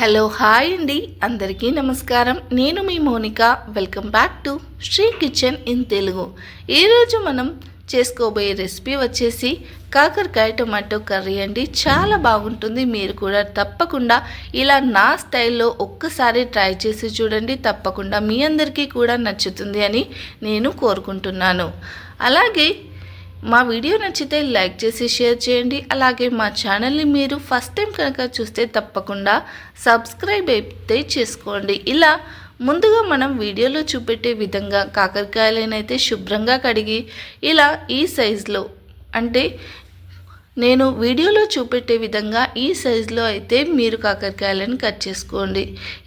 Hello hi అండి. అందరికీ నమస్కారం. నేను మీ Monika. Welcome back to Sri kitchen in Telugu. ఈరోజు మనం చేసుకోబోయే రెసిపీ వచ్చేసి కాకరకాయ టొమాటో కర్రీ అండి. చాలా బాగుంటుంది. మీరు కూడా తప్పకుండా ఇలా నా స్టైల్లో ఒక్కసారి ట్రై చేసి చూడండి. తప్పకుండా మీ అందరికీ కూడా నచ్చుతుంది అని నేను కోరుకుంటున్నాను. అలాగే మా వీడియో నచ్చితే లైక్ చేసి షేర్ చేయండి. అలాగే మా ఛానల్ని మీరు ఫస్ట్ టైం కనుక చూస్తే తప్పకుండా సబ్స్క్రైబ్ అయితే చేసుకోండి. ఇలా ముందుగా మనం వీడియోలో చూపెట్టే విధంగా కాకరకాయలనైతే శుభ్రంగా కడిగి ఇలా ఈ సైజులో అంటే నేను వీడియోలో చూపెట్టే విధంగా ఈ సైజులో అయితే మీరు కాకరకాయలను కట్ చేసుకోండి.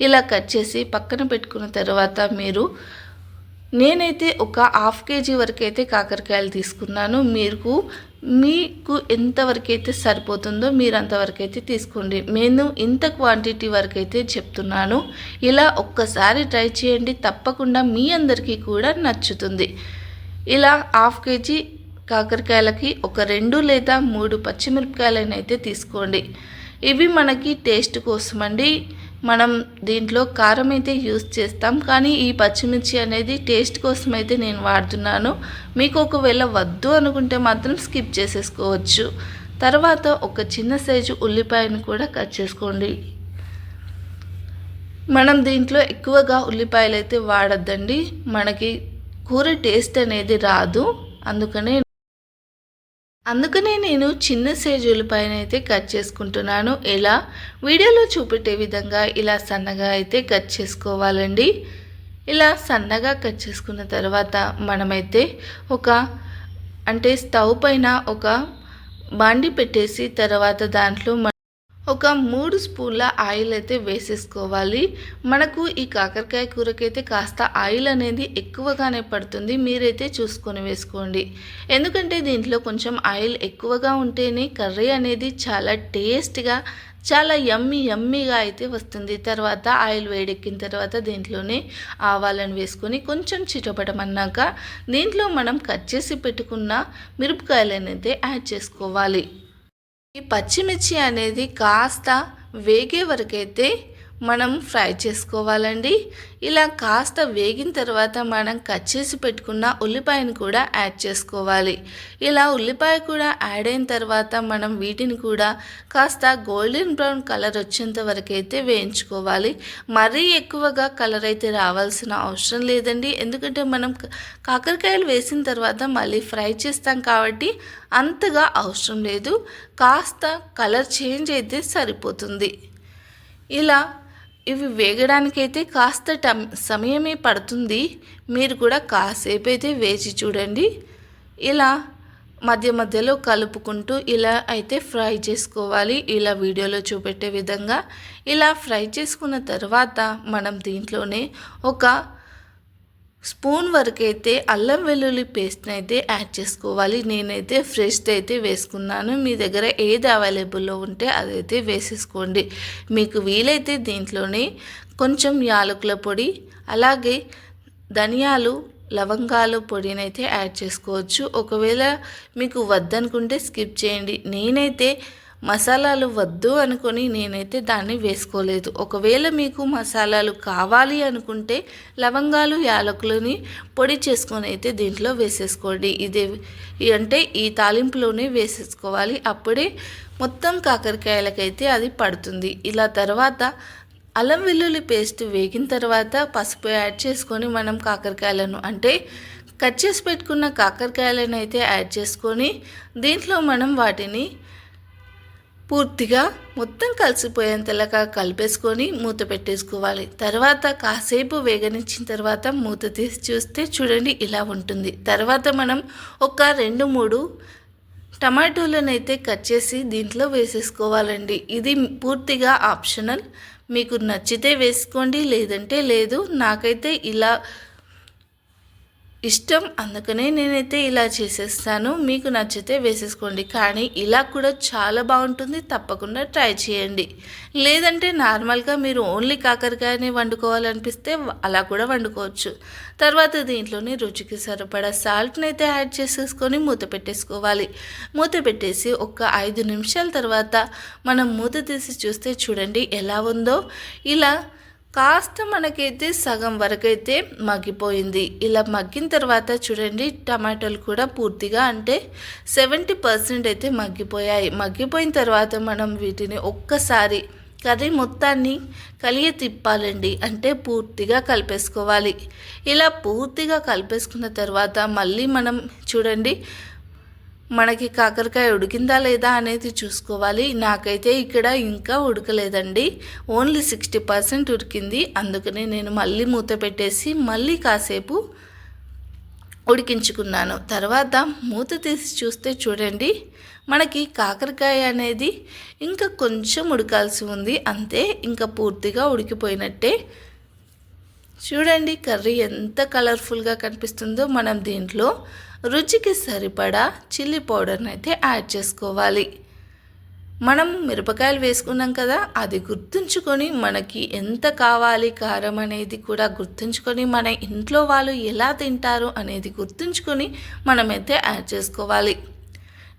ఇలా కట్ చేసి పక్కన పెట్టుకున్న తర్వాత మీరు నేనైతే ఒక హాఫ్ కేజీ వరకు అయితే కాకరకాయలు తీసుకున్నాను. మీకు మీకు ఎంతవరకు అయితే సరిపోతుందో మీరు అంతవరకు అయితే తీసుకోండి. నేను ఇంత క్వాంటిటీ వరకు అయితే చెప్తున్నాను. ఇలా ఒక్కసారి ట్రై చేయండి. తప్పకుండా మీ అందరికీ కూడా నచ్చుతుంది. ఇలా హాఫ్ కేజీ కాకరకాయలకి ఒక రెండు లేదా మూడు పచ్చిమిరపకాయలను అయితే తీసుకోండి. ఇవి మనకి టేస్ట్ కోసం అండి మనం దీంట్లో కారం అయితే యూస్ చేస్తాం కానీ ఈ పచ్చిమిర్చి అనేది టేస్ట్ కోసం అయితే నేను వాడుతున్నాను. మీకు ఒకవేళ వద్దు అనుకుంటే మాత్రం స్కిప్ చేసేసుకోవచ్చు. తర్వాత ఒక చిన్న సైజు ఉల్లిపాయను కూడా కట్ చేసుకోండి. మనం దీంట్లో ఎక్కువగా ఉల్లిపాయలు అయితే వాడద్దండి. మనకి కూర టేస్ట్ అనేది రాదు. అందుకనే అందుకనే నేను చిన్న సైజు ఉల్లిపాయను అయితే కట్ చేసుకుంటున్నాను. ఎలా? వీడియోలో చూపెట్టే విధంగా ఇలా సన్నగా అయితే కట్ చేసుకోవాలండి. ఇలా సన్నగా కట్ చేసుకున్న తర్వాత మనమైతే ఒక అంటే స్టవ్ పైన ఒక బాండి పెట్టేసి తర్వాత దాంట్లో ఒక మూడు స్పూన్ల ఆయిల్ అయితే వేసేసుకోవాలి. మనకు ఈ కాకరకాయ కూరకైతే కాస్త ఆయిల్ అనేది ఎక్కువగానే పడుతుంది. మీరైతే చూసుకొని వేసుకోండి. ఎందుకంటే దీంట్లో కొంచెం ఆయిల్ ఎక్కువగా ఉంటేనే కర్రీ అనేది చాలా టేస్ట్గా చాలా యమ్మీ యమ్మీగా అయితే వస్తుంది. తర్వాత ఆయిల్ వేడెక్కిన తర్వాత దీంట్లోనే ఆవాలను వేసుకొని కొంచెం చిటపడమన్నాక దీంట్లో మనం కట్ చేసి పెట్టుకున్న మిరపకాయలను యాడ్ చేసుకోవాలి. ఈ పచ్చిమిర్చి అనేది కాస్త వేగే వరకైతే మనం ఫ్రై చేసుకోవాలండి. ఇలా కాస్త వేగిన తర్వాత మనం కట్ చేసి పెట్టుకున్న ఉల్లిపాయను కూడా యాడ్ చేసుకోవాలి. ఇలా ఉల్లిపాయ కూడా యాడ్ అయిన తర్వాత మనం వీటిని కూడా కాస్త గోల్డెన్ బ్రౌన్ కలర్ వచ్చేంత వరకు అయితే వేయించుకోవాలి. మరీ ఎక్కువగా కలర్ అయితే రావాల్సిన అవసరం లేదండి. ఎందుకంటే మనం కాకరకాయలు వేసిన తర్వాత మళ్ళీ ఫ్రై చేస్తాం కాబట్టి అంతగా అవసరం లేదు. కాస్త కలర్ చేంజ్ అయితే సరిపోతుంది. ఇలా ఇవి వేగడానికైతే కాస్త టమ్ సమయమే పడుతుంది. మీరు కూడా కాసేపు అయితే వేచి చూడండి. ఇలా మధ్య మధ్యలో కలుపుకుంటూ ఇలా అయితే ఫ్రై చేసుకోవాలి. ఇలా వీడియోలో చూపెట్టే విధంగా. ఇలా ఫ్రై చేసుకున్న తర్వాత మనం దీంట్లోనే ఒక స్పూన్ వరకు అయితే అల్లం వెల్లుల్లి పేస్ట్ని అయితే యాడ్ చేసుకోవాలి. నేనైతే ఫ్రెష్ అయితే వేసుకున్నాను. మీ దగ్గర ఏది అవైలబుల్లో ఉంటే అదైతే వేసేసుకోండి. మీకు వీలైతే దీంట్లోనే కొంచెం యాలకుల పొడి అలాగే ధనియాలు లవంగాలు పొడినైతే యాడ్ చేసుకోవచ్చు. ఒకవేళ మీకు వద్దనుకుంటే స్కిప్ చేయండి. నేనైతే మసాలాలు వద్దు అనుకొని నేనైతే దాన్ని వేసుకోలేదు. ఒకవేళ మీకు మసాలాలు కావాలి అనుకుంటే లవంగాలు యాలకులని పొడి చేసుకొని అయితే దీంట్లో వేసేసుకోండి. ఇది అంటే ఈ తాలింపులోనే వేసేసుకోవాలి. అప్పుడే మొత్తం కాకరకాయలకైతే అది పడుతుంది. ఇలా తర్వాత అల్లం వెల్లుల్లి పేస్ట్ వేగిన తర్వాత పసుపు యాడ్ చేసుకొని మనం కాకరకాయలను అంటే కట్ చేసి పెట్టుకున్న కాకరకాయలను అయితే యాడ్ చేసుకొని దీంట్లో మనం వాటిని పూర్తిగా మొత్తం కలిసిపోయేంతలాగా కలిపేసుకొని మూత పెట్టేసుకోవాలి. తర్వాత కాసేపు వేగనిచ్చిన తర్వాత మూత తీసి చూస్తే చూడండి ఇలా ఉంటుంది. తర్వాత మనం ఒక రెండు మూడు టమాటోలనైతే కట్ చేసి దీంట్లో వేసేసుకోవాలండి. ఇది పూర్తిగా ఆప్షనల్. మీకు నచ్చితే వేసుకోండి లేదంటే లేదు. నాకైతే ఇలా ఇష్టం అందుకనే నేనైతే ఇలా చేసేస్తాను. మీకు నచ్చితే వేసేసుకోండి. కానీ ఇలా కూడా చాలా బాగుంటుంది. తప్పకుండా ట్రై చేయండి. లేదంటే నార్మల్గా మీరు ఓన్లీ కాకరకాయని వండుకోవాలనిపిస్తే అలా కూడా వండుకోవచ్చు. తర్వాత దీంట్లోని రుచికి సరిపడా సాల్ట్ని అయితే యాడ్ చేసేసుకొని మూత పెట్టేసుకోవాలి. మూత పెట్టేసి ఒక ఐదు నిమిషాల తర్వాత మనం మూత తీసి చూస్తే చూడండి ఎలా ఉందో. ఇలా కాస్త మనకైతే సగం వరకైతే మగ్గిపోయింది. ఇలా మగ్గిన తర్వాత చూడండి టమాటాలు కూడా పూర్తిగా అంటే సెవెంటీ పర్సెంట్ అయితే మగ్గిపోయాయి. మగ్గిపోయిన తర్వాత మనం వీటిని ఒక్కసారి కర్రీ మొత్తాన్ని కలిగి తిప్పాలండి. అంటే పూర్తిగా కలిపేసుకోవాలి. ఇలా పూర్తిగా కలిపేసుకున్న తర్వాత మళ్ళీ మనం చూడండి మనకి కాకరకాయ ఉడికిందా లేదా అనేది చూసుకోవాలి. నాకైతే ఇక్కడ ఇంకా ఉడకలేదండి. ఓన్లీ సిక్స్టీ పర్సెంట్ ఉడికింది. అందుకని నేను మళ్ళీ మూత పెట్టేసి మళ్ళీ కాసేపు ఉడికించుకున్నాను. తర్వాత మూత తీసి చూస్తే చూడండి మనకి కాకరకాయ అనేది ఇంకా కొంచెం ఉడకాల్సి ఉంది. అంతే ఇంకా పూర్తిగా ఉడికిపోయినట్టే. చూడండి కర్రీ ఎంత కలర్ఫుల్గా కనిపిస్తుందో మనం దీంట్లో రుచికి సరిపడా చిల్లీ పౌడర్ని అయితే యాడ్ చేసుకోవాలి. మనం మిరపకాయలు వేసుకున్నాం కదా అది గుర్తుంచుకొని మనకి ఎంత కావాలి కారం అనేది కూడా గుర్తుంచుకొని మన ఇంట్లో వాళ్ళు ఎలా తింటారు అనేది గుర్తుంచుకొని మనమైతే యాడ్ చేసుకోవాలి.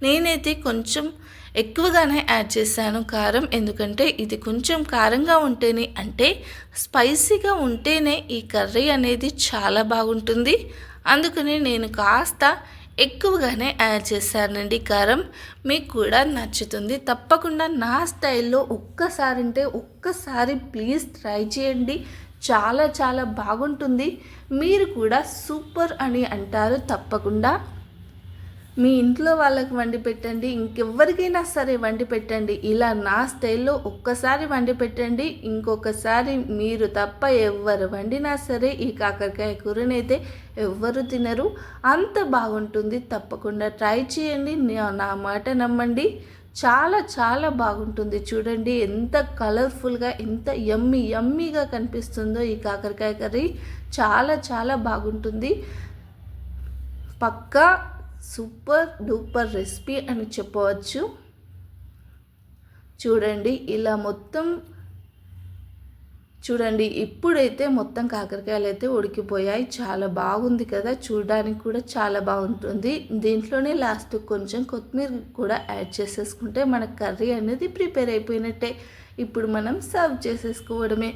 నేనైతే కొంచెం ఎక్కువగానే యాడ్ చేశాను కారం. ఎందుకంటే ఇది కొంచెం కారంగా ఉంటేనే అంటే స్పైసీగా ఉంటేనే ఈ కర్రీ అనేది చాలా బాగుంటుంది. అందుకని నేను కాస్త ఎక్కువగానే యాడ్ చేశానండి కారం. మీకు కూడా నచ్చుతుంది. తప్పకుండా నా స్టైల్లో ఒక్కసారి అంటే ఒక్కసారి ప్లీజ్ ట్రై చేయండి. చాలా చాలా బాగుంటుంది. మీరు కూడా సూపర్ అని అంటారు తప్పకుండా. మీ ఇంట్లో వాళ్ళకి వండి పెట్టండి ఇంకెవ్వరికైనా సరే వండి పెట్టండి. ఇలా నా స్టైల్లో ఒక్కసారి వండి పెట్టండి ఇంకొకసారి మీరు తప్ప ఎవ్వరు వండినా సరే ఈ కాకరకాయ కూరనైతే ఎవ్వరు తినరు. అంత బాగుంటుంది. తప్పకుండా ట్రై చేయండి. నా మాట నమ్మండి. చాలా చాలా బాగుంటుంది. చూడండి ఎంత కలర్ఫుల్గా ఎంత యమ్మీ యమ్మీగా కనిపిస్తుందో ఈ కాకరకాయ కర్రీ. చాలా చాలా బాగుంటుంది. పక్కా సూపర్ డూపర్ రెసిపీ అని చెప్పవచ్చు. చూడండి ఇలా మొత్తం చూడండి ఇప్పుడైతే మొత్తం కాకరకాయలు అయితే ఉడికిపోయాయి. చాలా బాగుంది కదా చూడడానికి కూడా చాలా బాగుంటుంది. దీంట్లోనే లాస్ట్ కొంచెం కొత్తిమీర కూడా యాడ్ చేసేసుకుంటే మన కర్రీ అనేది ప్రిపేర్ అయిపోయినట్టే. ఇప్పుడు మనం సర్వ్ చేసేసుకోవడమే.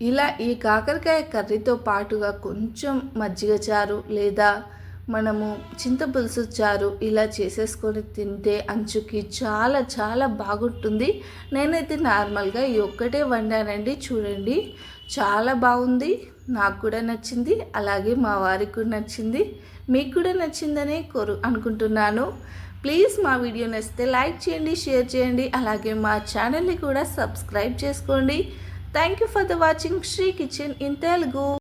ఇలా ఈ కాకరకాయ కర్రీతో పాటుగా కొంచెం మజ్జిగ చారు లేదా మనము చింతపులుసు చారు ఇలా చేసేసుకొని తింటే అంచుకి చాలా చాలా బాగుంటుంది. నేనైతే నార్మల్గా ఈ ఒక్కటే వండానండి. చూడండి చాలా బాగుంది. నాకు కూడా నచ్చింది. అలాగే మా వారికి కూడా నచ్చింది. మీకు కూడా నచ్చిందనే కోరు అనుకుంటున్నాను. ప్లీజ్ మా వీడియో నచ్చితే లైక్ చేయండి షేర్ చేయండి. అలాగే మా ఛానల్ని కూడా సబ్స్క్రైబ్ చేసుకోండి. Thank you for the watching Shri Kitchen in Telugu.